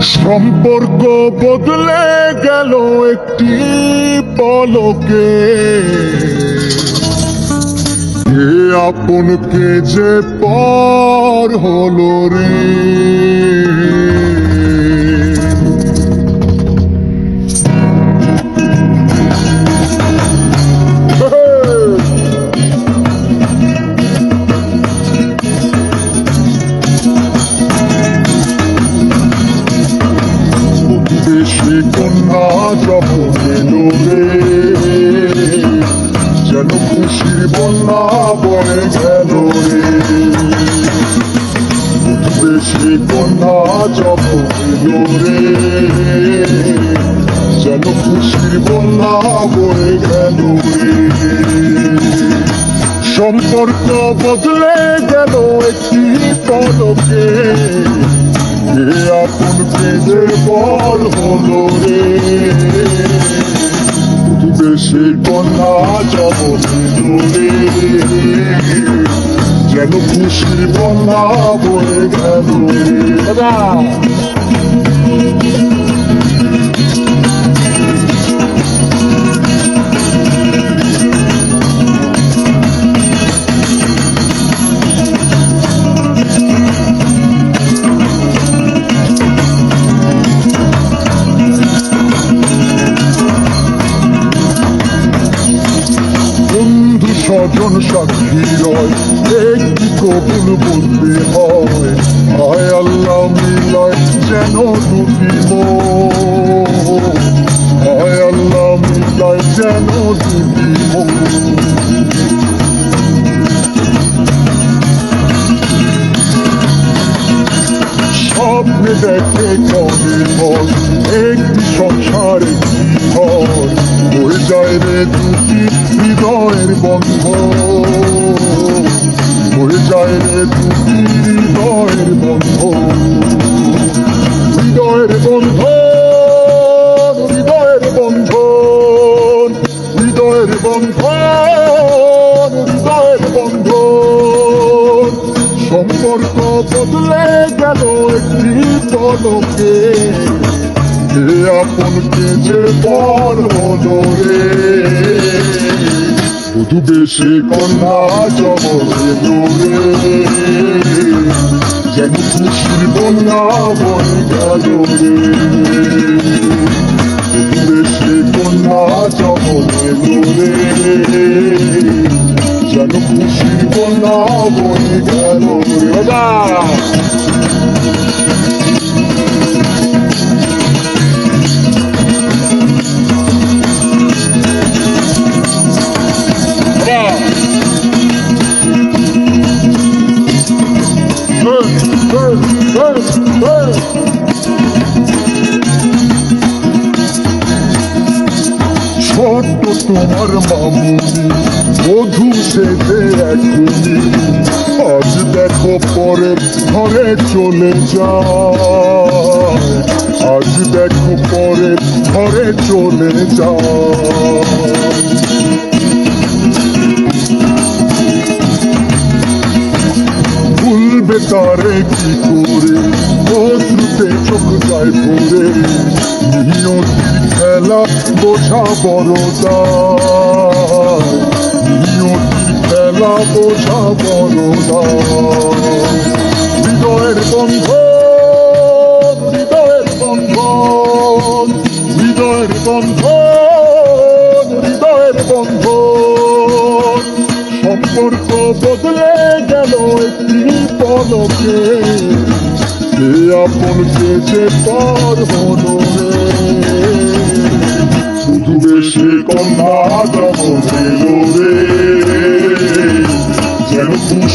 সম্পর্ক বদলে গেল একটি পলকে। আপনকে যে পর হল রে। কন্যা যখন এলো রে যেন খুশির বন্যা বয়ে গেল রে। দেশে কন্যা যখন এলো রে যেন খুশির বন্যা বয়ে সম্পর্ক বদলে গেল একটি পদকে হে আপন পেজে বল হলো রে দেশে কন্যা জগৎ রে যেন খুশির বন্যা বলে গেল স্বজন সাক্ষী রয়, একটি কবুল বলতে হয় হায় আল্লাহ মিলায় যেন দুটি। হায় আল্লাহ মিলায় যেন দুটি। স্বপ্নে দেখে কবে মন একটি সংসার ঘর হয়ে যায় রে দুটি হৃদয়ের বন্ধ যায় রে দুটি হৃদয়ের বন্ধ। হৃদয়ের বন্ধ হৃদয়ের বন্ধ হৃদয়ের বন্ধ হৃদয়ের বন্ধ। সম্পর্ক বদলে গেল একটি পলকে আপনকে যে পর হলো রে শুধু বেশি কন্যা জগতে দূরে যেন খুশির বন্যা বয়ে গেল শুধু বেশি কন্যা জগতে দূরে যেন খুশির বন্যা বয়ে গেল রে ছোট্ট তোমার মামুনি মধু সেজে এখনি আজ দেখো পরে ঘরে চলে যায়। আজ দেখো পরে ঘরে চলে যায়। ভুলবে তারে কি করে? অশ্রুতে চোখ যায় ভরে নিয়তির খেলা বোঝা বড় দায় নিয়তির খেলা বোঝা বড় দায় হৃদয়ের বন্ধন হৃদয়ের বন্ধন হৃদয়ের বন্ধন হৃদয়ের বন্ধন। সম্পর্ক বদলে গেল একটি পলকে সে আপনকে যে পর হলো রে। বেশি কন্যা যেন খুশি